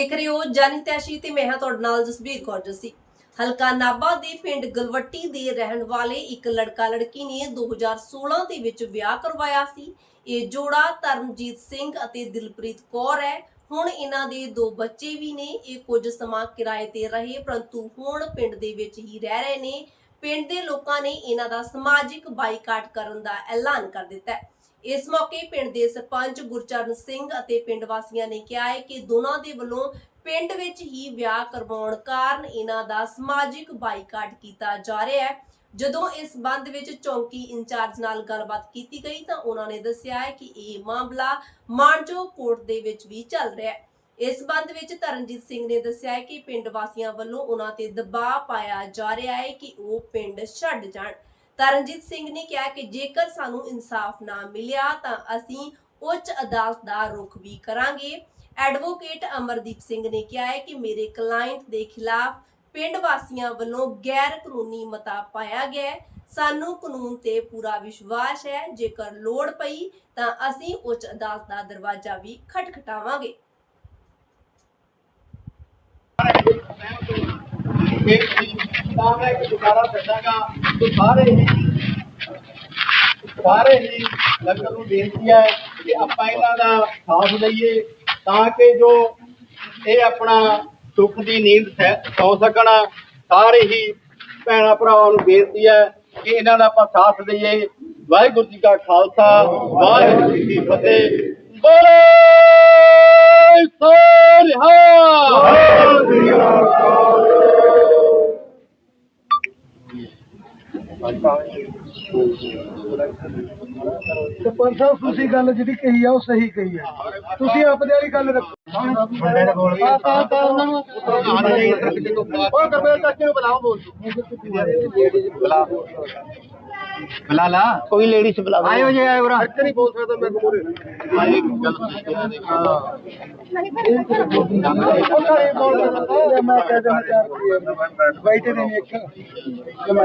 ਦੇਖ ਰਹੇ ਹੋ ਜਨਹਿਤੈਸ਼ੀ ਤੇ ਮੈਂ ਹਾਂ ਤੁਹਾਡੇ ਨਾਲ ਜਸਬੀਰ ਕੌਰ ਜੱਸੀ। ਹਲਕਾ ਨਾਭਾ ਦੇ ਪਿੰਡ ਗਲਵੱਟੀ ਦੇ ਰਹਿਣ ਵਾਲੇ ਇੱਕ ਲੜਕਾ ਲੜਕੀ ਨੇ 2016 ਦੇ ਵਿੱਚ ਵਿਆਹ ਕਰਵਾਇਆ ਸੀ। ਇਹ ਜੋੜਾ ਤਰਨਜੀਤ ਸਿੰਘ ਅਤੇ ਦਿਲਪ੍ਰੀਤ ਕੌਰ ਹੈ। ਹੁਣ ਇਹਨਾਂ ਦੇ ਦੋ ਬੱਚੇ ਵੀ ਨੇ। ਇਹ ਕੁਝ ਸਮਾਂ ਕਿਰਾਏ ਤੇ ਰਹੇ, ਪਰੰਤੂ ਹੁਣ ਪਿੰਡ ਦੇ ਵਿੱਚ ਹੀ ਰਹਿ ਰਹੇ ਨੇ। ਪਿੰਡ ਦੇ ਲੋਕਾਂ ਨੇ ਇਹਨਾਂ ਦਾ ਸਮਾਜਿਕ ਬਾਈਕਾਟ ਕਰਨ ਦਾ ਐਲਾਨ ਕਰ ਦਿੱਤਾ ਹੈ। ਇਸ ਮੌਕੇ ਪਿੰਡ ਦੇ ਸਰਪੰਚ ਗੁਰਚਰਨ ਸਿੰਘ ਅਤੇ ਪਿੰਡ ਵਾਸੀਆਂ ਨੇ ਕਿਹਾ ਹੈ ਕਿ ਦੋਨਾਂ ਦੇ ਵੱਲੋਂ ਪਿੰਡ ਵਿੱਚ ਹੀ ਵਿਆਹ ਕਰਵਾਉਣ ਕਾਰਨ ਇਹਨਾਂ ਦਾ ਸਮਾਜਿਕ ਬਾਈਕਾਟ ਕੀਤਾ ਜਾ ਰਿਹਾ ਹੈ। ਜਦੋਂ ਇਸ ਸੰਬੰਧ ਵਿੱਚ ਚੌਂਕੀ ਇੰਚਾਰਜ ਨਾਲ ਗੱਲਬਾਤ ਕੀਤੀ ਗਈ ਤਾਂ ਉਹਨਾਂ ਨੇ ਦੱਸਿਆ ਹੈ ਕਿ ਇਹ ਮਾਮਲਾ ਮਾਨਜੋ ਕੋਰਟ ਦੇ ਵਿੱਚ ਵੀ ਚੱਲ ਰਿਹਾ ਹੈ। ਇਸ ਸੰਬੰਧ ਵਿੱਚ ਤਰਨਜੀਤ ਸਿੰਘ ਨੇ ਦੱਸਿਆ ਹੈ ਕਿ ਪਿੰਡ ਵਾਸੀਆਂ ਵੱਲੋਂ ਉਹਨਾਂ ਤੇ ਦਬਾਅ ਪਾਇਆ ਜਾ ਰਿਹਾ ਹੈ ਕਿ ਉਹ ਪਿੰਡ ਛੱਡ ਜਾਣ। ਤਰਨਜੀਤ ਸਿੰਘ ਨੇ ਕਿਹਾ ਕਿ ਜੇਕਰ ਸਾਨੂੰ ਇਨਸਾਫ ਨਾ ਮਿਲਿਆ ਤਾਂ ਅਸੀਂ ਉੱਚ ਅਦਾਲਤ ਦਾ ਰੁਖ ਵੀ ਕਰਾਂਗੇ। ਐਡਵੋਕੇਟ ਅਮਰਦੀਪ ਸਿੰਘ ਨੇ ਕਿਹਾ ਹੈ ਕਿ ਮੇਰੇ ਕਲਾਇੰਟ ਦੇ ਖਿਲਾਫ ਪਿੰਡ ਵਾਸੀਆਂ ਵੱਲੋਂ ਗੈਰ ਕਾਨੂੰਨੀ ਮਤਾ ਪਾਇਆ ਗਿਆ ਸਾਨੂੰ ਕਾਨੂੰਨ ਤੇ ਪੂਰਾ ਵਿਸ਼ਵਾਸ ਹੈ। ਜੇਕਰ ਲੋੜ ਪਈ ਤਾਂ ਅਸੀਂ ਉੱਚ ਅਦਾਲਤ ਦਾ ਦਰਵਾਜ਼ਾ ਵੀ ਖਟਖਟਾਵਾਂਗੇ। ਫਿਰ ਤਾਂ ਮੈਂ ਇੱਕ ਦੁਬਾਰਾ ਦੱਸਾਂਗਾ ਕਿ ਸਾਰੇ ਹੀ ਸਾਰੇ ਹੀ ਲੰਗਰ ਨੂੰ ਬੇਨਤੀ ਹੈ ਕਿ ਆਪਾਂ ਇਹਨਾਂ ਦਾ ਸਾਥ ਲਈਏ ਤਾਂ ਕਿ ਜੋ ਇਹ ਆਪਣਾ ਸੁੱਖ ਦੀ ਨੀਂਦ ਸੌ ਸਕਣ। ਸਾਰੇ ਹੀ ਭੈਣਾਂ ਭਰਾਵਾਂ ਨੂੰ ਬੇਨਤੀ ਹੈ ਕਿ ਇਹਨਾਂ ਦਾ ਆਪਾਂ ਸਾਥ ਦਈਏ। ਵਾਹਿਗੁਰੂ ਜੀ ਕਾ ਖਾਲਸਾ, ਵਾਹਿਗੁਰੂ ਜੀ ਕੀ ਫਤਿਹ। ਬੋਲੇ I find ਸਰਪੰਚ ਸਾਹਿਬ ਤੁਸੀਂ ਗੱਲ ਜਿਹੜੀ ਕਹੀ ਆ ਉਹ ਸਹੀ ਕਹੀ ਆ। ਤੁਸੀਂ ਆਪਦੇ ਵਾਲੀ ਗੱਲ ਰੱਖੋ। ਆ ਤਾਂ ਤਾਂ ਉਹਨਾਂ ਨੂੰ ਉਹ ਕਰਵੇ ਚਾਚੇ ਨੂੰ ਬੁਲਾਓ ਬੋਲ ਬੁਲਾ ਬੁਲਾ ਲਾ ਕੋਈ ਲੇਡੀਜ਼ ਬੁਲਾ ਆਇਓ ਜੇ ਆਇਓ ਰਾ ਇੱਕ ਨਹੀਂ ਬੋਲ ਸਕਦਾ ਮੈਂ ਕੋਰੇ ਆਏ ਗੱਲ ਉਹ ਘਰੇ ਬੋਲ ਰਿਹਾ ਮੈਂ ਕਹਿ ਦੇਣਾ ਚਾਹ ਰਹੀ ਹੈ ਬੈਠੇ ਨੇ ਇੱਕ। ਜਮਾ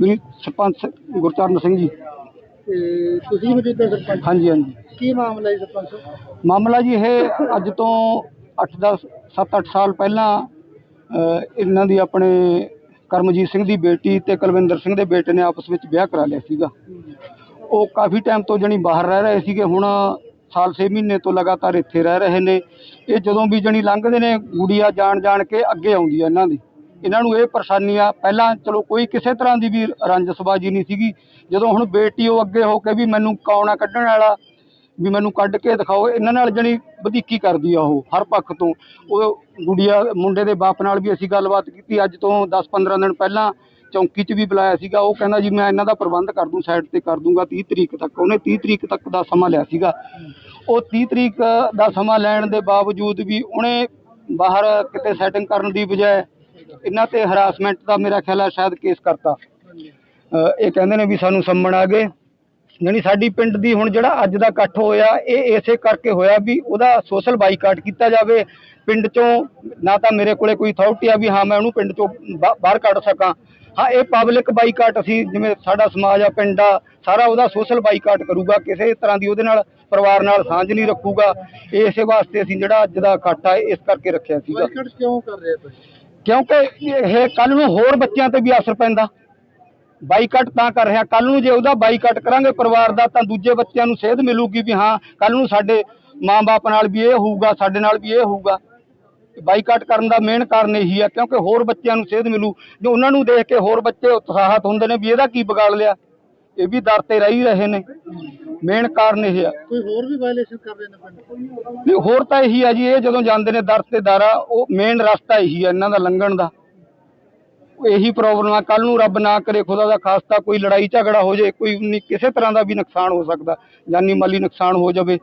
ਦੇ ਸਰਪੰਚ ਗੁਰਚਰਨ ਸਿੰਘ ਜੀ। ਤੇ ਤੁਸੀਂ ਮੌਜੂਦਾ ਸਰਪੰਚ? ਹਾਂਜੀ ਹਾਂਜੀ। ਕੀ ਮਾਮਲਾ ਹੈ ਸਰਪੰਚ? ਸਾਹਿਬ? ਮਾਮਲਾ ਜੀ ਇਹ ਅੱਜ ਤੋਂ 8-10 7-8 ਸਾਲ ਪਹਿਲਾਂ ਅ, ਇਹਨਾਂ ਦੀ ਆਪਣੇ ਕਰਮਜੀਤ ਸਿੰਘ ਦੀ ਬੇਟੀ ਤੇ ਕੁਲਵਿੰਦਰ ਸਿੰਘ ਦੇ ਬੇਟੇ ਨੇ ਆਪਸ ਵਿੱਚ ਵਿਆਹ ਕਰਾ ਲਿਆ ਸੀਗਾ। ਉਹ ਕਾਫੀ ਟਾਈਮ ਤੋਂ ਜਣੀ ਬਾਹਰ ਰਹਿ ਰਹੇ ਸੀਗੇ ਹੁਣ ਸਾਲ 6 ਮਹੀਨੇ ਤੋਂ ਲਗਾਤਾਰ ਇੱਥੇ ਰਹਿ ਰਹੇ ਨੇ। ਇਹ ਜਦੋਂ ਵੀ ਜਣੀ ਲੰਘਦੇ ਨੇ ਗੁੜੀਆ ਜਾਣ ਜਾਣ ਕੇ ਅੱਗੇ ਆਉਂਦੀ ਆ ਇਹਨਾਂ ਦੀ। ਇਹਨਾਂ ਨੂੰ ਇਹ ਪਰੇਸ਼ਾਨੀ ਆ। ਪਹਿਲਾਂ ਚਲੋ ਕੋਈ ਕਿਸੇ ਤਰ੍ਹਾਂ ਦੀ ਵੀ ਰੰਜਸਬਾਜੀ ਨਹੀਂ ਸੀਗੀ। ਜਦੋਂ ਹੁਣ ਬੇਟੀ ਉਹ ਅੱਗੇ ਹੋ ਕੇ ਵੀ ਮੈਨੂੰ ਕੌਣ ਆ ਕੱਢਣ ਵਾਲਾ, ਵੀ ਮੈਨੂੰ ਕੱਢ ਕੇ ਦਿਖਾਓ, ਇਹਨਾਂ ਨਾਲ ਜਣੀ ਵਧੀਕੀ ਕਰਦੀ ਆ ਉਹ, ਹਰ ਪੱਖ ਤੋਂ। ਉਹ ਗੁੜੀਆ, ਮੁੰਡੇ ਦੇ ਬਾਪ ਨਾਲ ਵੀ ਅਸੀਂ ਗੱਲਬਾਤ ਕੀਤੀ, ਅੱਜ ਤੋਂ 10-15 ਦਿਨ ਪਹਿਲਾਂ ਚੌਂਕੀ 'ਚ ਵੀ ਬੁਲਾਇਆ ਸੀਗਾ। ਉਹ ਕਹਿੰਦਾ ਜੀ, ਮੈਂ ਇਹਨਾਂ ਦਾ ਪ੍ਰਬੰਧ ਕਰ ਦੂੰ, ਸਾਈਡ ਤੇ ਕਰ ਦੂੰਗਾ 30 ਤਰੀਕ ਤੱਕ। ਉਹਨੇ 30 ਤਰੀਕ ਤੱਕ ਦਾ ਸਮਾਂ ਲਿਆ ਸੀਗਾ। ਉਹ 30 ਤਰੀਕ ਦਾ ਸਮਾਂ ਲੈਣ ਦੇ ਬਾਵਜੂਦ ਵੀ ਉਹਨੇ ਬਾਹਰ ਕਿਤੇ ਸੈਟਿੰਗ ਕਰਨ ਦੀ ਬਜਾਏ ਇਹਨਾਂ ਤੇ ਹਰਾਸਮੈਂਟ ਦਾ ਮੇਰਾ ਖਿਆਲ ਹੈ ਸ਼ਾਇਦ ਕੇਸ ਕਰਤਾ। ਇਹ ਕਹਿੰਦੇ ਨੇ ਵੀ ਸਾਨੂੰ ਸੰਮਣ ਆ ਗਏ। ਯਾਨੀ ਸਾਡੀ ਪਿੰਡ ਦੀ ਹੁਣ ਜਿਹੜਾ ਅੱਜ ਦਾ ਇਕੱਠ ਹੋਇਆ, ਇਹ ਇਸੇ ਕਰਕੇ ਹੋਇਆ ਵੀ ਉਹਦਾ ਸੋਸ਼ਲ ਬਾਈਕਾਟ ਕੀਤਾ ਜਾਵੇ। ਪਿੰਡ ਚੋਂ ਨਾ ਤਾਂ ਮੇਰੇ ਕੋਲੇ ਕੋਈ ਅਥਾਰਟੀ ਆ ਵੀ ਹਾਂ, ਮੈਂ ਉਹਨੂੰ ਪਿੰਡ ਚੋਂ ਬਾਹਰ ਕੱਢ ਸਕਾਂ। ਹਾਂ, ਇਹ ਪਬਲਿਕ ਬਾਈਕਾਟ ਅਸੀਂ ਜਿਵੇਂ ਸਾਡਾ ਸਮਾਜ ਆ, ਪਿੰਡ ਆ, ਸਾਰਾ ਉਹਦਾ ਸੋਸ਼ਲ ਬਾਈਕਾਟ ਕਰੂਗਾ, ਕਿਸੇ ਤਰ੍ਹਾਂ ਦੀ ਉਹਦੇ ਨਾਲ ਪਰਿਵਾਰ ਨਾਲ ਸਾਂਝ ਨਹੀਂ ਰੱਖੂਗਾ। ਇਸੇ ਵਾਸਤੇ ਅਸੀਂ ਜਿਹੜਾ ਅੱਜ ਦਾ ਇਕੱਠ ਆ ਇਸ ਕਰਕੇ ਰੱਖਿਆ ਸੀਗਾ। ਬਾਈਕਾਟ ਕਿਉਂ ਕਰ ਰਹੇ ਤੁਸੀਂ? ਕਿਉਂਕਿ ਇਹ ਕੱਲ ਨੂੰ ਹੋਰ ਬੱਚਿਆਂ ਤੇ ਵੀ ਅਸਰ ਪੈਂਦਾ। ਬਾਈਕਾਟ ਤਾਂ ਕਰ ਰਿਹਾ। ਕੱਲ ਨੂੰ ਜੇ ਉਹਦਾ ਬਾਈਕਾਟ ਕਰਾਂਗੇ, ਪਰਿਵਾਰ ਦਾ, ਤਾਂ ਦੂਜੇ ਬੱਚਿਆਂ ਨੂੰ ਸੇਧ ਮਿਲੂਗੀ ਵੀ ਹਾਂ ਕੱਲ ਨੂੰ ਸਾਡੇ ਮਾਂ-ਬਾਪ ਨਾਲ ਵੀ ਇਹ ਹੋਊਗਾ, ਸਾਡੇ ਨਾਲ ਵੀ ਇਹ ਹੋਊਗਾ। ਬਾਈਕਾਟ ਕਰਨ ਦਾ ਮੇਨ ਕਾਰਨ ਇਹੀ ਹੈ ਕਿਉਂਕਿ ਹੋਰ ਬੱਚਿਆਂ ਨੂੰ ਸੇਧ ਮਿਲੂ। ਜੋ ਉਹਨਾਂ ਨੂੰ ਦੇਖ ਕੇ ਹੋਰ ਬੱਚੇ ਉਤਸ਼ਾਹਤ ਹੁੰਦੇ ਨੇ ਵੀ ਇਹਦਾ ਕੀ ਵਿਗਾੜ ਲਿਆ। ਇਹ ਵੀ ਦਰ ਤੇ ਰਹਿ ਰਹੇ ਨੇ। ਮੇਨ ਕਾਰਨ ਇਹ ਆ। ਕੋਈ ਹੋਰ ਵੀ ਵਾਇਲੇਸ਼ਨ ਕਰ ਰਹੇ ਨੇ ਪਿੰਡ? ਨਹੀਂ ਹੋਰ ਤਾਂ ਇਹੀ ਆ ਜੀ ਇਹ ਜਦੋਂ ਜਾਂਦੇ ਨੇ ਦਰ ਤੇ ਦਾਰਾ ਉਹ ਮੇਨ ਰਸਤਾ ਇਹੀ ਆ ਇਹਨਾਂ ਦਾ ਲੰਘਣ ਦਾ। ਇਹੀ ਪ੍ਰੋਬਲਮ ਆ ਕੱਲ ਨੂੰ ਰੱਬ ਨਾ ਕਰੇ ਖੁਦਾ ਦਾ ਖਾਸਤਾ ਕੋਈ ਲੜਾਈ ਝਗੜਾ ਹੋ ਜਾਏ ਕੋਈ ਕਿਸੇ ਤਰ੍ਹਾਂ ਦਾ ਵੀ ਨੁਕਸਾਨ ਹੋ ਸਕਦਾ ਜਾਨੀ ਮਾਲੀ ਨੁਕਸਾਨ ਹੋ ਜਾਵੇ।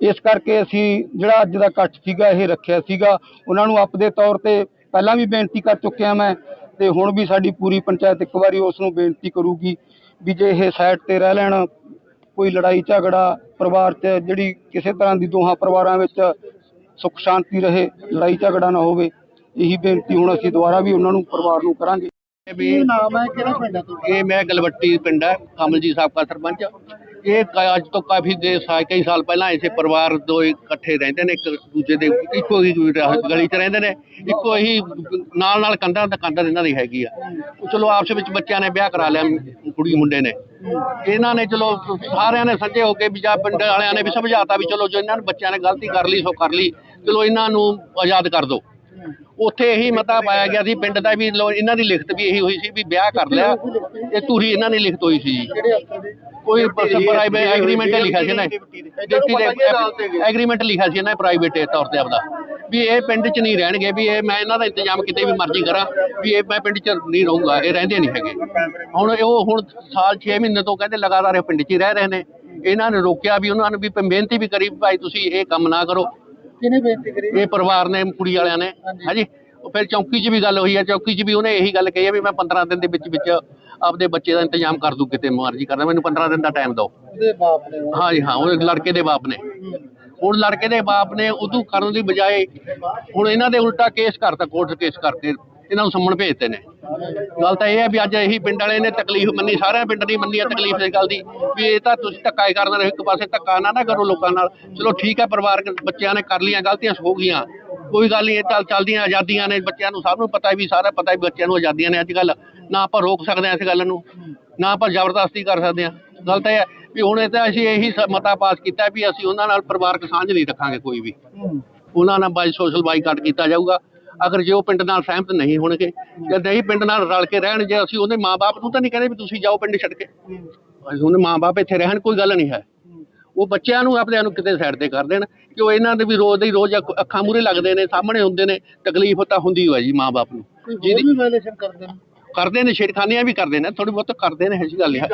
ਇਸ ਕਰਕੇ ਅਸੀਂ ਜਿਹੜਾ ਅੱਜ ਦਾ ਇਕੱਠ ਸੀਗਾ ਇਹ ਰੱਖਿਆ ਸੀਗਾ। ਉਹਨਾਂ ਨੂੰ ਆਪਦੇ ਤੌਰ ਤੇ ਪਹਿਲਾਂ ਵੀ ਬੇਨਤੀ ਕਰ ਚੁੱਕਿਆ ਮੈਂ ਤੇ ਹੁਣ ਵੀ ਸਾਡੀ ਪੂਰੀ ਪੰਚਾਇਤ ਇੱਕ ਵਾਰੀ ਉਸ ਨੂੰ ਬੇਨਤੀ ਕਰੂਗੀ ਵੀ ਜੇ ਇਹ ਸਾਈਡ ਤੇ ਰਹਿ ਲੈਣ ਕੋਈ ਲੜਾਈ ਝਗੜਾ ਪਰਿਵਾਰ 'ਚ ਜਿਹੜੀ ਕਿਸੇ ਤਰ੍ਹਾਂ ਦੀ ਦੋਹਾਂ ਪਰਿਵਾਰਾਂ ਵਿੱਚ ਸੁੱਖ ਸ਼ਾਂਤੀ ਰਹੇ ਲੜਾਈ ਝਗੜਾ ਨਾ ਹੋਵੇ ਇਹੀ ਬੇਨਤੀ ਹੁਣ ਅਸੀਂ ਦੁਬਾਰਾ ਵੀ ਉਹਨਾਂ ਨੂੰ ਪਰਿਵਾਰ ਨੂੰ ਕਰਾਂਗੇ। ਵੀ ਨਾਮ ਹੈ? ਕਿਹੜਾ ਪਿੰਡ ਹੈ ਤੁਹਾਡਾ? ਇਹ ਮੈਂ ਗਲਵੱਟੀ ਪਿੰਡ ਹੈ ਕਮਲਜੀਤ ਸਾਬਕਾ ਸਰਪੰਚ। ਇਹ ਕ- ਅੱਜ ਤੋਂ ਕਾਫੀ ਦੇ ਸਾਲ ਕਈ ਸਾਲ ਪਹਿਲਾਂ ਇਸੇ ਪਰਿਵਾਰ ਦੋ ਇਕੱਠੇ ਰਹਿੰਦੇ ਨੇ, ਇੱਕ ਦੂਜੇ ਦੇ ਇੱਕੋ ਹੀ ਗਲੀ 'ਚ ਰਹਿੰਦੇ ਨੇ, ਇੱਕੋ ਹੀ ਨਾਲ ਨਾਲ ਕੰਧਾਂ ਤੇ ਕੰਧਾਂ ਇਹਨਾਂ ਦੀ ਹੈਗੀ ਆ। ਉਹ ਚਲੋ ਆਪਸ ਵਿੱਚ ਬੱਚਿਆਂ ਨੇ ਵਿਆਹ ਕਰਾ ਲਿਆ, ਕੁੜੀ ਮੁੰਡੇ ਨੇ। ਇਹਨਾਂ ਨੇ ਚਲੋ ਸਾਰਿਆਂ ਨੇ ਸੱਜੇ ਹੋ ਕੇ ਵੀ ਜਾਂ ਪਿੰਡ ਵਾਲਿਆਂ ਨੇ ਵੀ ਸਮਝਾਤਾ ਵੀ ਚਲੋ ਜੋ ਇਹਨਾਂ ਨੇ ਬੱਚਿਆਂ ਨੇ ਗਲਤੀ ਕਰ ਲਈ, ਸੋ ਕਰ ਲਈ। ਚਲੋ ਇਹਨਾਂ ਨੂੰ ਆਜ਼ਾਦ ਕਰ ਦਿਓ ਉੱਥੇ ਇਹੀ ਮਤਾ ਪਾਇਆ ਗਿਆ ਸੀ ਪਿੰਡ ਦਾ ਵੀ ਲੋ ਇਹਨਾਂ ਦੀ ਲਿਖਤ ਵੀ ਇਹੀ ਹੋਈ ਸੀ ਵੀ ਵਿਆਹ ਕਰ ਲਿਆ ਇਹ ਧੂਰੀ ਇਹਨਾਂ ਦੀ ਲਿਖਤ ਹੋਈ ਸੀ। ਜੀ ਕੋਈ ਪ੍ਰਾਈਵੇਟ ਐਗਰੀਮੈਂਟ ਲਿਖਿਆ ਸੀ ਨਾ ਡਿਪਟੀ ਦੇ ਐਗਰੀਮੈਂਟ ਲਿਖਿਆ ਸੀ ਨਾ ਪ੍ਰਾਈਵੇਟ ਤੌਰ ਤੇ ਆਪਦਾ। ਵੀ ਇਹ ਪਿੰਡ 'ਚ ਨਹੀਂ ਰਹਿਣਗੇ ਵੀ ਇਹ ਮੈਂ ਇਹਨਾਂ ਦਾ ਇੰਤਜ਼ਾਮ ਕਿਤੇ ਵੀ ਮਰਜ਼ੀ ਕਰਾਂ ਵੀ ਇਹ ਮੈਂ ਪਿੰਡ 'ਚ ਨਹੀਂ ਰਹੂੰਗਾ ਇਹ ਰਹਿੰਦੇ ਨਹੀਂ ਹੈਗੇ। ਹੁਣ ਇਹ ਉਹ ਹੁਣ ਸਾਲ 6 ਮਹੀਨੇ ਤੋਂ ਕਹਿੰਦੇ ਲਗਾਤਾਰ ਇਹ ਪਿੰਡ 'ਚ ਹੀ ਰਹਿ ਰਹੇ ਨੇ। ਇਹਨਾਂ ਨੇ ਰੋਕਿਆ ਵੀ ਉਹਨਾਂ ਨੇ ਵੀ ਬੇਨਤੀ ਵੀ ਕਰੀ ਵੀ ਭਾਈ ਤੁਸੀਂ ਇਹ ਕੰਮ ਨਾ ਕਰੋ। ਕਿਹਨੇ ਬੇਨਤੀ ਕਰੀ ਇਹ ਪਰਿਵਾਰ ਨੇ ਕੁੜੀ ਵਾਲਿਆਂ ਨੇ। ਹਾਂਜੀ। ਫਿਰ ਚੌਂਕੀ 'ਚ ਵੀ ਗੱਲ ਹੋਈ ਹੈ। ਚੌਂਕੀ 'ਚ ਵੀ ਉਹਨੇ ਇਹੀ ਗੱਲ ਕਹੀ ਹੈ ਵੀ ਮੈਂ 15 ਦਿਨ ਦੇ ਵਿੱਚ ਵਿੱਚ ਆਪਦੇ ਬੱਚੇ ਦਾ ਇੰਤਜ਼ਾਮ ਕਰ ਦੂੰ ਕਿਤੇ ਮਰਜ਼ੀ ਕਰਦਾ ਮੈਨੂੰ 15 ਦਿਨ ਦਾ ਟਾਈਮ ਦਿਓ। ਉਹਦੇ ਬਾਪ ਨੇ। ਹਾਂਜੀ ਹਾਂ ਉਹ ਲੜਕੇ ਦੇ ਬਾਪ ਨੇ। ਹੁਣ ਲੜਕੇ ਦੇ ਬਾਪ ਨੇ ਉਦੋਂ ਕਰਨ ਦੀ ਬਜਾਏ ਹੁਣ ਇਹਨਾਂ ਦੇ ਉਲਟਾ ਕੇਸ ਕਰਤਾ ਕੋਰਟ ਕੇਸ ਕਰਕੇ। ਇਹਨਾਂ ਨੂੰ ਸੰਮਣ ਭੇਜਤੇ ਨੇ। ਗੱਲ ਤਾਂ ਇਹ ਹੈ ਵੀ ਅੱਜ ਇਹੀ ਪਿੰਡ ਵਾਲੇ ਨੇ ਤਕਲੀਫ ਮੰਨੀ ਸਾਰਿਆਂ ਪਿੰਡ ਦੀ ਮੰਨੀ ਹੈ ਤਕਲੀਫ ਇਸ ਗੱਲ ਦੀ ਵੀ ਇਹ ਤਾਂ ਤੁਸੀਂ ਧੱਕਾ ਹੀ ਕਰਦੇ ਰਹੋ ਇੱਕ ਪਾਸੇ ਧੱਕਾ ਨਾ ਨਾ ਕਰੋ ਲੋਕਾਂ ਨਾਲ। ਚਲੋ ਠੀਕ ਹੈ ਪਰਿਵਾਰਕ ਬੱਚਿਆਂ ਨੇ ਕਰ ਲੀਆਂ ਗਲਤੀਆਂ ਹੋ ਗਈਆਂ। ਕੋਈ ਗੱਲ ਨਹੀਂ ਇਹ ਚੱਲ ਚੱਲਦੀਆਂ ਆਜ਼ਾਦੀਆਂ ਨੇ ਬੱਚਿਆਂ ਨੂੰ ਸਭ ਨੂੰ ਪਤਾ ਵੀ ਸਾਰਾ ਪਤਾ ਵੀ ਬੱਚਿਆਂ ਨੂੰ ਆਜ਼ਾਦੀਆਂ ਨੇ ਅੱਜ ਕੱਲ ਨਾ ਆਪਾਂ ਰੋਕ ਸਕਦੇ ਹਾਂ ਇਸ ਗੱਲ ਨੂੰ ਨਾ ਆਪਾਂ ਜ਼ਬਰਦਸਤੀ ਕਰ ਸਕਦੇ ਹਾਂ। ਗੱਲ ਤਾਂ ਇਹ ਹੈ ਵੀ ਹੁਣ ਇਹ ਤਾਂ ਅਸੀਂ ਇਹੀ ਮਤਾ ਪਾਸ ਕੀਤਾ ਵੀ ਅਸੀਂ ਉਹਨਾਂ ਨਾਲ ਪਰਿਵਾਰਕ ਸਾਂਝ ਨਹੀਂ ਰੱਖਾਂਗੇ ਕੋਈ ਵੀ। ਉਹਨਾਂ ਨਾਲ ਬਾਈ ਸੋਸ਼ਲ ਬਾਈਕਾਟ ਕੀਤਾ ਜਾਊਗਾ। ਅਗਰ ਜੇ ਉਹ ਪਿੰਡ ਨਾਲ ਸਹਿਮਤ ਨਹੀਂ ਹੋਣਗੇ ਜਾਂ ਨਹੀਂ ਪਿੰਡ ਨਾਲ ਰਲ ਕੇ ਰਹਿਣ ਜੇ ਅਸੀਂ ਉਹਦੇ ਮਾਪੇ ਨੂੰ ਤਾਂ ਨਹੀਂ ਕਹਿੰਦੇ ਵੀ ਤੁਸੀਂ ਜਾਓ ਪਿੰਡ ਛੱਡ ਕੇ। ਅਸੀਂ ਉਹਦੇ ਮਾਪੇ ਇੱਥੇ ਰਹਿਣ ਕੋਈ ਗੱਲ ਨਹੀਂ ਹੈ। ਉਹ ਬੱਚਿਆਂ ਨੂੰ ਆਪਣਿਆਂ ਨੂੰ ਕਿਤੇ ਸਾਈਡ ਤੇ ਕਰ ਦੇਣ ਕਿ ਉਹ ਇਹਨਾਂ ਦੇ ਵੀ ਰੋਜ਼ ਦੇ ਰੋਜ਼ ਅੱਖ- ਮੂਰੇ ਲੱਗਦੇ ਨੇ ਸਾਹਮਣੇ ਹੁੰਦੇ ਨੇ ਤਕਲੀਫ ਤਾਂ ਹੁੰਦੀ ਹੋਇਆ ਜੀ ਮਾਪੇ ਨੂੰ। ਜਿਹਦੀ ਵੀ ਵਾਇਲੇਸ਼ਨ ਕਰਦੇ ਨੇ? ਕਰਦੇ ਨੇ ਛੇੜਖਾਨੀਆਂ ਵੀ ਕਰਦੇ ਨੇ ਥੋੜੀ ਬਹੁਤ ਕਰਦੇ ਨੇ ਐਸੀ ਗੱਲ ਹੈ।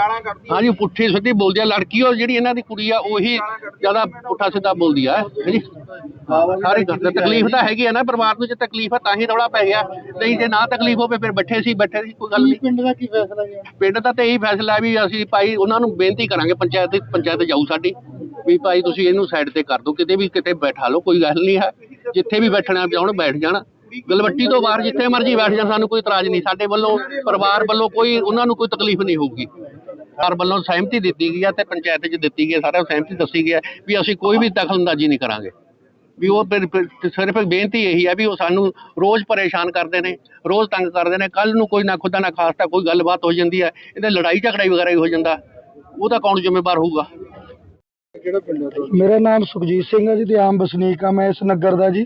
ਹਾਂਜੀ ਪੁੱਠੀ ਸਿੱਧੀ ਬੋਲਦੀ ਆ ਲੜਕੀ ਉਹ ਜਿਹੜੀ ਇਹਨਾਂ ਦੀ ਕੁੜੀ ਆ ਉਹੀ ਜ਼ਿਆਦਾ ਪੁੱਠਾ ਸਿੱਧਾ ਬੋਲਦੀ ਆ ਹਾਂਜੀ ਸਾਰੇ ਕਰਦੇ ਤਕਲੀਫ ਤਾਂ ਹੈਗੀ। ਆ ਨਾ ਪਰਿਵਾਰ ਨੂੰ ਜੇ ਤਕਲੀਫ ਆ ਤਾਂ ਹੀ ਰੌਲਾ ਪੈ ਗਿਆ। ਨਹੀਂ ਜੇ ਨਾ ਤਕਲੀਫ ਹੋਵੇ ਫਿਰ ਬੈਠੇ ਸੀ ਬੈਠੇ ਸੀ ਕੋਈ ਗੱਲ ਨਹੀਂ। ਪਿੰਡ ਦਾ ਕੀ ਫੈਸਲਾ ਗਿਆ ਪਿੰਡ ਦਾ ਤਾਂ ਇਹੀ ਫੈਸਲਾ ਹੈ ਵੀ ਅਸੀਂ ਭਾਈ ਉਹਨਾਂ ਨੂੰ ਬੇਨਤੀ ਕਰਾਂਗੇ ਪੰਚਾਇਤ ਪੰਚਾਇਤ ਜਾਊ ਸਾਡੀ ਵੀ ਭਾਈ ਤੁਸੀਂ ਇਹਨੂੰ ਸਾਈਡ ਤੇ ਕਰ ਦਿਓ ਕਿਤੇ ਵੀ ਕਿਤੇ ਬੈਠਾ ਲਓ ਕੋਈ ਗੱਲ ਨਹੀਂ ਹੈ ਜਿੱਥੇ ਵੀ ਬੈਠਣਾ ਚਾਹਣ ਬੈਠ ਜਾਣ। ਗਲਵੱਟੀ ਤੋਂ ਬਾਹਰ ਜਿੱਥੇ ਮਰਜ਼ੀ ਬੈਠ ਜਾਣ, ਸਾਨੂੰ ਕੋਈ ਇਤਰਾਜ਼ ਨਹੀਂ। ਸਾਡੇ ਵੱਲੋਂ, ਪਰਿਵਾਰ ਵੱਲੋਂ ਕੋਈ, ਉਹਨਾਂ ਨੂੰ ਕੋਈ ਤਕਲੀਫ ਨਹੀਂ ਹੋਊਗੀ। ਸਰਕਾਰ ਵੱਲੋਂ ਸਹਿਮਤੀ ਦਿੱਤੀ ਗਈ ਹੈ ਤੇ ਪੰਚਾਇਤ 'ਚ ਦਿੱਤੀ ਗਈ ਹੈ ਨੂੰ ਸਹਿਮਤੀ ਦੱਸੀ ਗਈ ਹੈ ਵੀ ਅਸੀਂ ਕੋਈ ਵੀ ਦਖਲਅੰਦਾਜ਼ੀ ਨਹੀਂ ਕਰਾਂਗੇ। ਵੀ ਉਹ ਸਿਰਫ ਬੇਨਤੀ ਇਹੀ ਹੈ ਵੀ ਉਹ ਸਾਨੂੰ ਰੋਜ਼ ਪਰੇਸ਼ਾਨ ਕਰਦੇ ਨੇ, ਰੋਜ਼ ਤੰਗ ਕਰਦੇ ਨੇ। ਕੱਲ ਨੂੰ ਕੋਈ ਨਾ ਖੁਦਾ ਨਾ ਖਾਸਤਾ ਕੋਈ ਗੱਲਬਾਤ ਹੋ ਜਾਂਦੀ ਹੈ, ਇਹਦੇ ਲੜਾਈ ਝਗੜਾਈ ਵਗੈਰਾ ਹੀ ਹੋ ਜਾਂਦਾ। ਉਹਦਾ ਕੌਣ ਜ਼ਿੰਮੇਵਾਰ ਹੋਊਗਾ? ਮੇਰਾ ਨਾਮ ਸੁਖਜੀਤ ਸਿੰਘ ਹੈ ਜੀ, ਤੇ ਆਮ ਵਸਨੀਕ ਆ ਮੈਂ ਇਸ ਨਗਰ ਦਾ ਜੀ।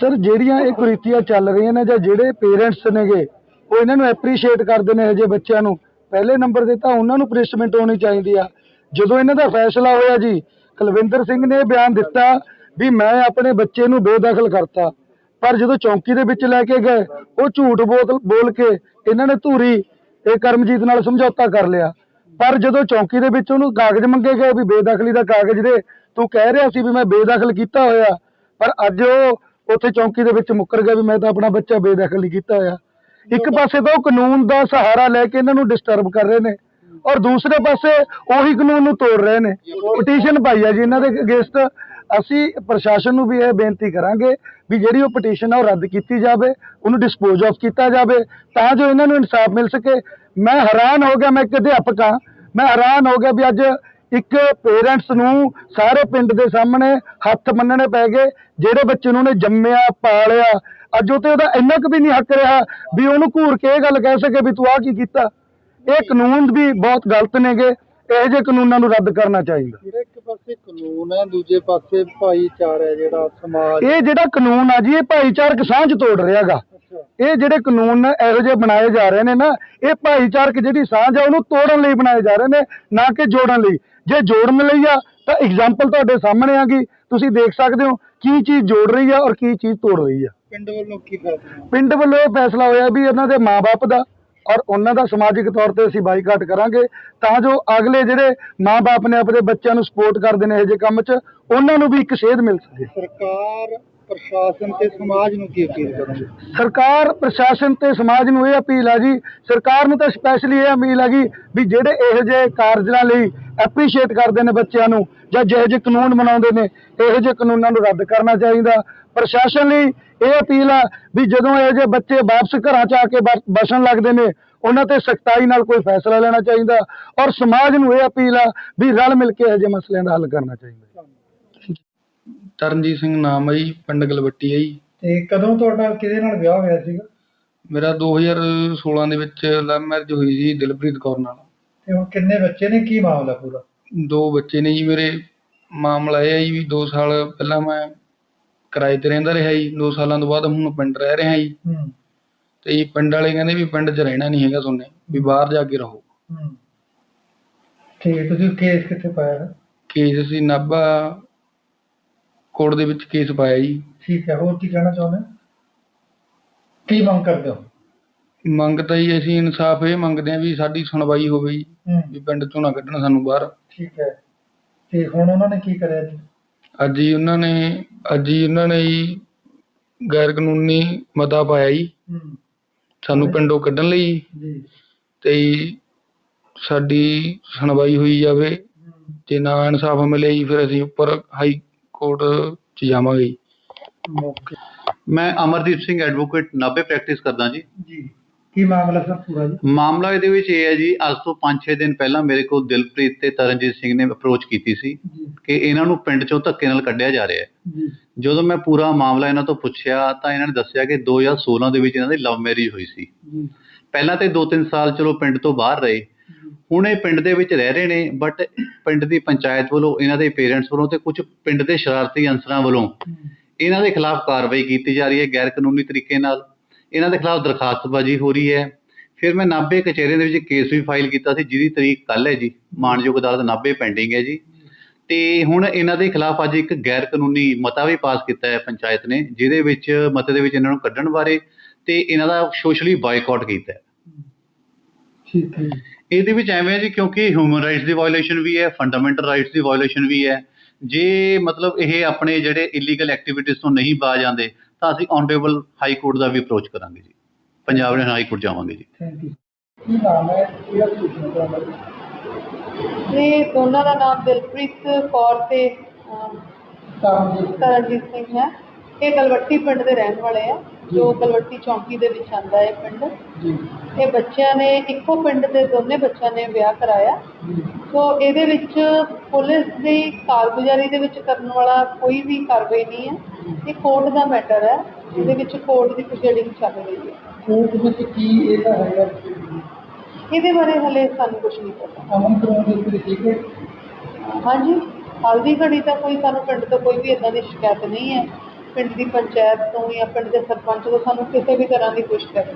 ਸਰ, ਜਿਹੜੀਆਂ ਇਹ ਕੁਰੀਤੀਆਂ ਚੱਲ ਰਹੀਆਂ ਨੇ ਜਾਂ ਜਿਹੜੇ ਪੇਰੈਂਟਸ ਨੇਗੇ, ਉਹ ਇਹਨਾਂ ਨੂੰ ਐਪਰੀਸ਼ੀਏਟ ਕਰਦੇ ਨੇ ਹਜੇ ਬੱਚਿਆਂ ਨੂੰ। ਪਹਿਲੇ ਨੰਬਰ ਤੇ ਤਾਂ ਉਹਨਾਂ ਨੂੰ ਪਨਿਸ਼ਮੈਂਟ ਹੋਣੀ ਚਾਹੀਦੀ ਆ। ਜਦੋਂ ਇਹਨਾਂ ਦਾ ਫੈਸਲਾ ਹੋਇਆ ਜੀ, ਕੁਲਵਿੰਦਰ ਸਿੰਘ ਨੇ ਬਿਆਨ ਦਿੱਤਾ ਵੀ ਮੈਂ ਆਪਣੇ ਬੱਚੇ ਨੂੰ ਬੇਦਖਲ ਕਰਤਾ। ਪਰ ਜਦੋਂ ਚੌਂਕੀ ਦੇ ਵਿੱਚ ਲੈ ਕੇ ਗਏ, ਉਹ ਝੂਠ ਬੋਲ ਬੋਲ ਕੇ ਇਹਨਾਂ ਨੇ ਧੂਰੀ, ਇਹ ਕਰਮਜੀਤ ਨਾਲ ਸਮਝੌਤਾ ਕਰ ਲਿਆ। ਪਰ ਜਦੋਂ ਚੌਂਕੀ ਦੇ ਵਿੱਚ ਉਹਨੂੰ ਕਾਗਜ਼ ਮੰਗੇ ਗਏ ਵੀ ਬੇਦਖਲੀ ਦਾ ਕਾਗਜ਼ ਦੇ, ਤੂੰ ਕਹਿ ਰਿਹਾ ਸੀ ਵੀ ਮੈਂ ਬੇਦਖਲ ਕੀਤਾ ਹੋਇਆ। ਪਰ ਅੱਜ ਉਹ ਉੱਥੇ ਚੌਂਕੀ ਦੇ ਵਿੱਚ ਮੁੱਕਰ ਗਿਆ ਵੀ ਮੈਂ ਤਾਂ ਆਪਣਾ ਬੱਚਾ ਬੇਦਖਲ ਹੀ ਕੀਤਾ ਹੋਇਆ। ਇੱਕ ਪਾਸੇ ਤਾਂ ਉਹ ਕਾਨੂੰਨ ਦਾ ਸਹਾਰਾ ਲੈ ਕੇ ਇਹਨਾਂ ਨੂੰ ਡਿਸਟਰਬ ਕਰ ਰਹੇ ਨੇ ਔਰ ਦੂਸਰੇ ਪਾਸੇ ਉਹੀ ਕਾਨੂੰਨ ਨੂੰ ਤੋੜ ਰਹੇ ਨੇ। ਪਟੀਸ਼ਨ ਪਾਈ ਆ ਜੀ ਇਹਨਾਂ ਦੇ ਅਗੇਂਸਟ ਅਸੀਂ ਪ੍ਰਸ਼ਾਸਨ ਨੂੰ ਵੀ ਇਹ ਬੇਨਤੀ ਕਰਾਂਗੇ ਵੀ ਜਿਹੜੀ ਉਹ ਪਟੀਸ਼ਨ ਆ ਉਹ ਰੱਦ ਕੀਤੀ ਜਾਵੇ ਉਹਨੂੰ ਡਿਸਪੋਜ਼ ਆਫ ਕੀਤਾ ਜਾਵੇ ਤਾਂ ਜੋ ਇਹਨਾਂ ਨੂੰ ਇਨਸਾਫ ਮਿਲ ਸਕੇ। ਮੈਂ ਹੈਰਾਨ ਹੋ ਗਿਆ ਮੈਂ ਇੱਕ ਅਧਿਆਪਕ ਹਾਂ। ਮੈਂ ਹੈਰਾਨ ਹੋ ਗਿਆ ਵੀ ਅੱਜ ਇੱਕ ਪੇਰੈਂਟਸ ਨੂੰ ਸਾਰੇ ਪਿੰਡ ਦੇ ਸਾਹਮਣੇ ਹੱਥ ਮੰਨਣੇ ਪੈ ਗਏ ਜਿਹੜੇ ਬੱਚੇ ਨੂੰ ਉਹਨੇ ਜੰਮਿਆ ਪਾਲਿਆ ਅੱਜ ਉਹ ਤੇ ਉਹਦਾ ਇੰਨਾ ਕੁ ਵੀ ਨਹੀਂ ਹੱਕ ਰਿਹਾ ਵੀ ਉਹਨੂੰ ਘੂਰ ਕੇ ਇਹ ਗੱਲ ਕਹਿ ਸਕੇ ਵੀ ਤੂੰ ਆਹ ਕੀ ਕੀਤਾ। ਇਹ ਕਾਨੂੰਨ ਵੀ ਬਹੁਤ ਗਲਤ ਨੇਗੇ ਇਹੋ ਜਿਹੇ ਕਾਨੂੰਨਾਂ ਨੂੰ ਰੱਦ ਕਰਨਾ ਚਾਹੀਦਾ। ਜਿਹੜਾ ਇੱਕ ਪਾਸੇ ਕਾਨੂੰਨ ਹੈ ਦੂਜੇ ਪਾਸੇ ਭਾਈਚਾਰਾ ਹੈ ਜਿਹੜਾ ਸਮਾਜ ਇਹ ਜਿਹੜਾ ਕਾਨੂੰਨ ਆ ਜੀ ਇਹ ਭਾਈਚਾਰਕ ਸਾਂਝ ਤੋੜ ਰਿਹਾਗਾ ਇਹ ਜਿਹੜੇ ਕਾਨੂੰਨ ਇਹੋ ਜਿਹੇ ਬਣਾਏ ਜਾ ਰਹੇ ਨੇ ਨਾ ਇਹ ਭਾਈਚਾਰਕ ਜਿਹੜੀ ਸਾਂਝ ਆ ਉਹਨੂੰ ਤੋੜਨ ਲਈ ਬਣਾਏ ਜਾ ਰਹੇ ਨੇ ਨਾ ਕਿ ਜੋੜਨ ਲਈ। ਜੇ ਜੋੜਨ ਲਈ ਆ ਤਾਂ ਐਗਜ਼ਾਮਪਲ ਤੁਹਾਡੇ ਸਾਹਮਣੇ ਆ ਗਈ। ਤੁਸੀਂ ਦੇਖ ਸਕਦੇ ਹੋ ਕੀ ਚੀਜ਼ ਜੋੜ ਰਹੀ ਆ ਔਰ ਕੀ ਚੀਜ਼ ਤੋੜ ਰਹੀ ਆ। ਪਿੰਡ ਵੱਲੋਂ ਕੀ ਫੈਸਲਾ? ਪਿੰਡ ਵੱਲੋਂ ਇਹ ਫੈਸਲਾ ਹੋਇਆ ਵੀ ਇਹਨਾਂ ਦੇ ਮਾਪੇ ਦਾ ਔਰ ਉਹਨਾਂ ਦਾ ਸਮਾਜਿਕ ਤੌਰ ਤੇ ਅਸੀਂ ਬਾਈਕਾਟ ਕਰਾਂਗੇ ਤਾਂ ਜੋ ਅਗਲੇ ਜਿਹੜੇ ਮਾਪੇ ਨੇ ਆਪਣੇ ਬੱਚਿਆਂ ਨੂੰ ਸਪੋਰਟ ਕਰਦੇ ਨੇ ਇਹੋ ਜਿਹੇ ਕੰਮ 'ਚ ਉਹਨਾਂ ਨੂੰ ਵੀ ਇੱਕ ਸੇਧ ਮਿਲ ਸਕੇ। ਸਰਕਾਰ ਪ੍ਰਸ਼ਾਸਨ ਤੇ ਸਮਾਜ ਨੂੰ ਕੀ ਅਪੀਲ ਕਰੋਗੇ? ਸਰਕਾਰ, ਪ੍ਰਸ਼ਾਸਨ ਤੇ ਸਮਾਜ ਨੂੰ ਇਹ ਅਪੀਲ ਆ ਜੀ, ਸਰਕਾਰ ਨੂੰ ਤਾਂ ਸਪੈਸ਼ਲੀ ਇਹ ਅਪੀਲ ਆ ਜੀ ਵੀ ਜਿਹੜੇ ਇਹੋ ਜਿਹੇ ਕਾਰਜਾਂ ਲਈ ਐਪਰੀਸ਼ੀਏਟ ਕਰਦੇ ਨੇ ਬੱਚਿਆਂ ਨੂੰ ਜਾਂ ਜਿਹੋ ਜਿਹੇ ਕਾਨੂੰਨ ਬਣਾਉਂਦੇ ਨੇ, ਇਹੋ ਜਿਹੇ ਕਾਨੂੰਨਾਂ ਨੂੰ ਰੱਦ ਕਰਨਾ ਚਾਹੀਦਾ। ਪ੍ਰਸ਼ਾਸਨ ਲਈ ਇਹ ਅਪੀਲ ਆ ਵੀ ਜਦੋਂ ਇਹੋ ਜਿਹੇ ਬੱਚੇ ਵਾਪਸ ਘਰਾਂ ਚ ਆ ਕੇ ਬ- ਬਸਣ ਲੱਗਦੇ ਨੇ, ਉਹਨਾਂ ਤੇ ਸਖਤਾਈ ਨਾਲ ਕੋਈ ਫੈਸਲਾ ਲੈਣਾ ਚਾਹੀਦਾ ਔਰ ਸਮਾਜ ਨੂੰ ਇਹ ਅਪੀਲ ਆ ਵੀ ਰਲ ਮਿਲ ਕੇ ਇਹੋ ਜਿਹੇ ਮਸਲਿਆਂ ਦਾ ਹੱਲ ਕਰਨਾ ਚਾਹੀਦਾ। ਤਰਨਜੀਤ ਸਿੰਘ ਨਾਮ ਹੈ ਜੀ ਪਿੰਡ ਗਲਵੱਟੀ ਹੈ ਜੀ। ਤੇ ਕਦੋਂ ਤੁਹਾਡਾ ਕਿਹਦੇ ਨਾਲ ਵਿਆਹ ਹੋਇਆ ਸੀਗਾ? ਮੇਰਾ 2016 ਦੇ ਵਿੱਚ ਲਵ ਮੈਰਿਜ ਹੋਈ ਸੀ ਦਿਲਪ੍ਰੀਤ ਕੌਰ ਨਾਲ। ਤੇ ਹੁਣ ਕਿੰਨੇ ਬੱਚੇ ਨੇ? ਕੀ ਮਾਮਲਾ ਪੂਰਾ? ਦੋ ਬੱਚੇ ਨੇ ਜੀ ਮੇਰੇ। ਮਾਮਲਾ ਇਹ ਹੈ ਜੀ ਵੀ 2 ਸਾਲ ਪਹਿਲਾਂ ਮੈਂ ਕਿਰਾਏ ਤੇ ਰਹਿੰਦਾ ਰਿਹਾ ਜੀ। 2 ਸਾਲਾਂ ਤੋਂ ਬਾਅਦ ਹੁਣ ਪਿੰਡ ਰਹਿ ਰਿਹਾ ਜੀ। ਹੂੰ। ਤੇ ਜੀ ਪਿੰਡ ਵਾਲੇ ਕਹਿੰਦੇ ਵੀ ਪਿੰਡ 'ਚ ਰਹਿਣਾ ਨਹੀਂ ਹੈਗਾ ਤੁਹਾਨੂੰ ਵੀ ਬਾਹਰ ਜਾ ਕੇ ਰਹੋ। ਹੂੰ। ਠੀਕ ਹੈ ਤੁਸੀਂ ਕੇਸ ਕਿੱਥੇ ਪਾਇਆ? ਹੈ ਕੇਸ ਅਸੀਂ ਨਾਭਾ ਕੋਰਟ ਦੇ ਵਿੱਚ ਕੇਸ ਪਾਇਆ ਜੀ। ਠੀਕ ਹੈ ਹੋਰ ਕੀ ਕਹਿਣਾ ਚਾਹੁੰਦੇ ਹੋ? ਕੀ ਮੰਗ ਕਰਦੇ ਹੋ? ਮੰਗ ਤਾਂ ਜੀ ਅਸੀਂ ਇਨਸਾਫ ਇਹ ਮੰਗਦੇ ਹਾਂ ਵੀ ਸਾਡੀ ਸੁਣਵਾਈ ਹੋਵੇ ਜੀ ਹੂੰ। ਵੀ ਪਿੰਡ 'ਚੋਂ ਨਾ ਕੱਢਣ ਸਾਨੂੰ ਬਾਹਰ। ਠੀਕ ਹੈ। ਤੇ ਹੁਣ ਉਹਨਾਂ ਨੇ ਕੀ ਕਰਿਆ ਜੀ? ਅੱਜ ਹੀ ਉਹਨਾਂ ਨੇ ਅੱਜ ਹੀ ਉਹਨਾਂ ਨੇ ਜੀ ਗੈਰ ਕਾਨੂੰਨੀ ਮਤਾ ਪਾਇਆ ਜੀ। ਹੂੰ। ਸਾਨੂੰ ਪਿੰਡੋਂ ਕੱਢਣ ਲਈ। ਜੀ। ਤੇ ਜੀ ਸਾਡੀ ਸੁਣਵਾਈ ਹੋਈ ਜਾਵੇ। ਹੂੰ। ਜੇ ਨਾ ਇਨਸਾਫ ਮਿਲੇ ਜੀ ਫਿਰ ਅਸੀਂ ਉੱਪਰ ਹਾਈ ਕੋਰਟ 'ਚ ਜਾਵਾਂਗੇ ਓਕੇ। ਮੈਂ ਅਮਰਦੀਪ ਸਿੰਘ ਐਡਵੋਕੇਟ ਨਾਭੇ ਪ੍ਰੈਕਟਿਸ ਕਰਦਾ ਜੀ। ਜੀ। ਕੀ ਮਾਮਲਾ ਸਰ ਪੂਰਾ ਜੀ? ਮਾਮਲਾ ਇਹਦੇ ਵਿੱਚ ਇਹ ਹੈ ਜੀ ਅੱਜ ਤੋਂ 5-6 ਦਿਨ ਪਹਿਲਾਂ ਮੇਰੇ ਕੋਲ ਦਿਲਪ੍ਰੀਤ ਤੇ ਤਰਨਜੀਤ ਸਿੰਘ ਨੇ ਅਪਰੋਚ ਕੀਤੀ ਸੀ ਕਿ ਇਹਨਾਂ ਨੂੰ ਪਿੰਡ ਚੋਂ ਧੱਕੇ ਨਾਲ ਕੱਢਿਆ ਜਾ ਰਿਹਾ ਹੈ। ਜਦੋਂ ਮੈਂ ਪੂਰਾ ਮਾਮਲਾ ਇਹਨਾਂ ਤੋਂ ਪੁੱਛਿਆ ਤਾਂ ਇਹਨਾਂ ਨੇ ਦੱਸਿਆ ਕਿ 2016 ਦੇ ਵਿੱਚ ਇਹਨਾਂ ਦੀ ਲਵ ਮੈਰਿਜ ਹੋਈ ਸੀ। ਪਹਿਲਾਂ ਤੇ 2-3 ਸਾਲ ਚਲੋ ਪਿੰਡ ਤੋਂ ਬਾਹਰ ਰਹੇ ਹੁਣ ਇਹ ਪਿੰਡ ਦੇ ਵਿੱਚ ਰਹਿ ਰਹੇ ਨੇ ਬਟ ਪਿੰਡ ਦੀ ਪੰਚਾਇਤ ਵੱਲੋਂ ਇਹਨਾਂ ਦੇ ਪੇਰੈਂਟਸ ਵੱਲੋਂ ਤੇ ਕੁਝ ਪਿੰਡ ਦੇ ਸ਼ਰਾਰਤੀ ਅਨਸਰਾਂ ਵੱਲੋਂ ਇਹਨਾਂ ਦੇ ਖਿਲਾਫ ਕਾਰਵਾਈ ਕੀਤੀ ਜਾ ਰਹੀ ਹੈ ਗੈਰ ਕਾਨੂੰਨੀ ਤਰੀਕੇ ਨਾਲ। ਇਹਨਾਂ ਦੇ ਖਿਲਾਫ ਦਰਖਾਸਤਬਾਜ਼ੀ ਹੋ ਰਹੀ ਹੈ। ਫਿਰ ਮੈਂ ਨਾਭੇ ਕਚਹਿਰੀ ਦੇ ਵਿੱਚ ਕੇਸ ਵੀ ਫਾਈਲ ਕੀਤਾ ਸੀ, ਜਿਹਦੀ ਤਰੀਕ ਕੱਲ ਹੈ ਜੀ, ਮਾਨਯੋਗ ਅਦਾਲਤ ਨਾਭੇ ਪੈਂਡਿੰਗ ਹੈ ਜੀ। ਤੇ ਹੁਣ ਇਹਨਾਂ ਦੇ ਖਿਲਾਫ ਅੱਜ ਇੱਕ ਗੈਰ ਕਾਨੂੰਨੀ ਮਤਾ ਵੀ ਪਾਸ ਕੀਤਾ ਹੈ ਪੰਚਾਇਤ ਨੇ, ਜਿਹਦੇ ਵਿੱਚ, ਮਤੇ ਦੇ ਵਿੱਚ ਇਹਨਾਂ ਨੂੰ ਕੱਢਣ ਬਾਰੇ ਤੇ ਇਹਨਾਂ ਦਾ ਸੋਸ਼ਲੀ ਬਾਈਕਾਟ ਕੀਤਾ ਹੈ। ਠੀਕ ਹੈ ਇਹਦੇ ਵਿੱਚ ਐਵੇਂ ਹੈ ਜੀ ਕਿਉਂਕਿ ਹਿਊਮਨ ਰਾਈਟਸ ਦੀ ਵਾਇਓਲੇਸ਼ਨ ਵੀ ਹੈ ਫੰਡਾਮੈਂਟਲ ਰਾਈਟਸ ਦੀ ਵਾਇਓਲੇਸ਼ਨ ਵੀ ਹੈ। ਜੇ ਮਤਲਬ ਇਹ ਆਪਣੇ ਜਿਹੜੇ ਇਲੀਗਲ ਐਕਟੀਵਿਟੀਜ਼ ਤੋਂ ਨਹੀਂ ਬਾਜ ਆਉਂਦੇ ਤਾਂ ਅਸੀਂ ਆਨਰੇਬਲ ਹਾਈ ਕੋਰਟ ਦਾ ਵੀ ਅਪਰੋਚ ਕਰਾਂਗੇ ਜੀ। ਪੰਜਾਬ ਦੇ ਹਾਈ ਕੋਰਟ ਜਾਵਾਂਗੇ ਜੀ। ਥੈਂਕ ਯੂ ਕੀ ਨਾਮ ਹੈ? ਕਿਹੜਾ ਸੂਚਨਾ ਤੁਹਾਡਾ? ਇਹ ਦੋਨਾਂ ਦਾ ਨਾਮ ਦਿਲਪ੍ਰੀਤ ਕੌਰ ਤੇ ਤਰਨਜੀਤ ਸਿੰਘ। ਹੈ। ਇਹ ਗਲਵੱਟੀ ਪਿੰਡ ਦੇ ਰਹਿਣ ਵਾਲੇ ਆ। ਜੋ ਗਲਵੱਟੀ ਚੌਂਕੀ ਦੇ ਵਿੱਚ ਆਂਦਾ ਹੈ ਪਿੰਡ। ਜੀ। ਇਹ ਬੱਚਿਆਂ ਨੇ ਇੱਕੋ ਪਿੰਡ ਦੇ ਦੋਨੇ ਬੱਚਿਆਂ ਨੇ ਵਿਆਹ ਕਰਾਇਆ। ਸੋ ਇਹਦੇ ਵਿੱਚ ਪੁਲਿਸ ਦੀ ਕਾਰਗੁਜ਼ਾਰੀ ਦੇ ਵਿੱਚ ਕਰਨ ਵਾਲਾ ਕੋਈ ਵੀ ਕਾਰਵਾਈ ਨਹੀਂ ਹੈ। ਇਹ ਕੋਰਟ ਦਾ ਮੈਟਰ ਹੈ। ਇਹਦੇ ਵਿੱਚ ਕੋਰਟ ਦੀ ਪ੍ਰੋਸੀਡਿੰਗ ਚੱਲ ਰਹੀ ਹੈ। ਕੋਰਟ ਵਿੱਚ ਕੀ ਇਹਦਾ ਹੈਗਾ ਇਹਦੇ ਬਾਰੇ ਹਲੇ ਸਾਨੂੰ ਕੁਝ ਨਹੀਂ ਪਤਾ। ਅਮਨ ਕਰਾਉਣ ਦੇ ਉੱਤੇ ਠੀਕ ਹੈ? ਹਾਂਜੀ। ਹਾਲ ਦੀ ਘੜੀ ਤਾਂ ਕੋਈ ਸਾਨੂੰ ਪਿੰਡ ਤੋਂ ਕੋਈ ਵੀ ਇਦਾਂ ਦੀ ਸ਼ਿਕਾਇਤ ਨਹੀਂ ਹੈ। ਪਿੰਡ ਦੀ ਪੰਚਾਇਤ ਤੋਂ ਜਾਂ ਪਿੰਡ ਦੇ ਸਰਪੰਚ ਤੋਂ ਸਾਨੂੰ ਕਿਸੇ ਵੀ ਤਰ੍ਹਾਂ ਦੀ ਕੋਈ ਸ਼ਿਕਾਇਤ